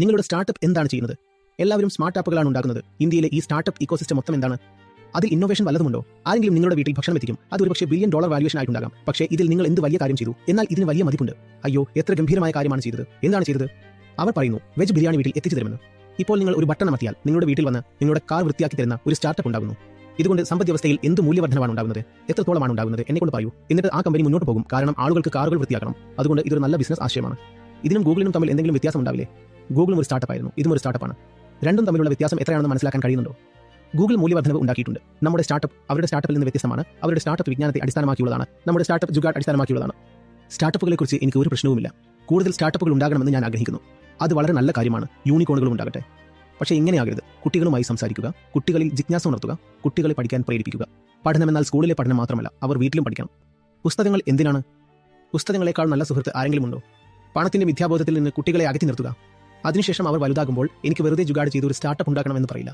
നിങ്ങളുടെ സ്റ്റാർട്ടപ്പ് എന്താണ് ചെയ്യുന്നത്? എല്ലാവരും സ്മാർട്ട് ആപ്പുകളാണ് ഉണ്ടാക്കുന്നത്. ഇന്ത്യയിലെ ഈ സ്റ്റാർട്ടപ്പ് ഇക്കോസിസ്റ്റം മൊത്തം എന്താണ്? അതിൽ ഇന്നോവേഷൻ വല്ലതുമുണ്ടോ? ആരെങ്കിലും നിങ്ങളുടെ വീട്ടിൽ ഭക്ഷണം എത്തിക്കും. അത് ഒരു പക്ഷേ ബില്യൺ ഡോളർ വാല്യൂഷൻ ആയിട്ടുണ്ടാകാം. പക്ഷേ ഇതിൽ നിങ്ങൾ എന്ത് വലിയ കാര്യം ചെയ്തു? എന്നാൽ ഇതിന് വലിയ മതിപ്പുണ്ട്. അയ്യോ എത്ര ഗംഭീരമായ കാര്യമാണ് ചെയ്തത്. എന്താണ് ചെയ്തത്? അവർ പറയുന്നു വെജ് ബിരിയാണി വീട്ടിൽ എത്തിച്ചു തരുമെന്ന്. ഇപ്പോൾ നിങ്ങൾ ഒരു ബട്ടൺ അമർത്തിയാൽ നിങ്ങളുടെ വീട്ടിൽ വന്ന് നിങ്ങളുടെ കാർ വൃത്തിയാക്കി തരുന്ന ഒരു സ്റ്റാർട്ടപ്പ് ഉണ്ടാകുന്നു. ഇതുകൊണ്ട് സമ്പദ് വ്യവസ്ഥയിൽ എന്ത് മൂല്യവർദ്ധനമാണ് ഉണ്ടാകുന്നത്? എത്രത്തോളമാണ് ഉണ്ടാകുന്നത്? എന്നെ കൊണ്ട് പറയൂ. എന്നിട്ട് ആ കമ്പനി മുന്നോട്ട് പോകും. കാരണം ആളുകൾക്ക് കാറുകൾ വൃത്തിയാക്കണം. അതുകൊണ്ട് ഇതൊരു നല്ല ബിസിനസ് ആശയമാണ്. ഇതിനും ഗൂഗിളിനും തമ്മിൽ എന്തെങ്കിലും വ്യത്യാസം ഉണ്ടാവില്ലേ? ഗൂഗിളും ഒരു സ്റ്റാർട്ടപ്പ് ആയിരുന്നു. ഇതും ഒരു സ്റ്റാർട്ടപ്പാണ് രണ്ടും തമ്മിലുള്ള വ്യത്യാസം എത്രയാണെന്ന് മനസ്സിലാക്കാൻ കഴിയുന്നുണ്ടോ? ഗൂഗിൾ മൂല്യവർദ്ധനവ് ഉണ്ടാക്കിയിട്ടുണ്ട്. നമ്മുടെ സ്റ്റാർട്ടപ്പ് അവരുടെ സ്റ്റാർട്ടപ്പിൽ നിന്ന് വ്യത്യസ്തമാണ്. അവരുടെ സ്റ്റാർട്ടപ്പ് വിജ്ഞാനത്തെ അടിസ്ഥാനമാക്കിയുള്ളതാണ്. നമ്മുടെ സ്റ്റാർട്ടപ്പ് ജുഗാഡ് അടിസ്ഥാനമാക്കിയുള്ളതാണ്. സ്റ്റാർട്ടപ്പുകളെക്കുറിച്ച് എനിക്ക് ഒരു പ്രശ്നവുമില്ല. കൂടുതൽ സ്റ്റാർട്ടപ്പുകൾ ഉണ്ടാകണമെന്ന് ഞാൻ ആഗ്രഹിക്കുന്നു. അത് വളരെ നല്ല കാര്യമാണ്. യൂണിക്കോണുകളും ഉണ്ടാകട്ടെ. പക്ഷേ ഇങ്ങനെയാകരുത് കുട്ടികളുമായി സംസാരിക്കുക. കുട്ടികളിൽ ജിജ്ഞാസ ഉണർത്തുക. കുട്ടികളെ പഠിക്കാൻ പ്രേരിപ്പിക്കുക. പഠനമെന്നാൽ സ്കൂളിലെ പഠനം മാത്രമല്ല അവർ വീട്ടിലും പഠിക്കണം. പുസ്തകങ്ങൾ എന്തിനാണ്? പുസ്തകങ്ങളെക്കാൾ നല്ല സുഹൃത്ത് ആരെങ്കിലും ഉണ്ടോ? പണത്തിന്റെ മിഥ്യാബോധത്തിൽ നിന്ന് കുട്ടികളെ അകറ്റി നിർത്തുക. അതിനുശേഷം അവർ വലുതാകുമ്പോൾ എനിക്ക് വെറുതെ ജുഗാഡ് ചെയ്ത് ഒരു സ്റ്റാർട്ടപ്പ് ഉണ്ടാക്കണമെന്ന് പറയില്ല.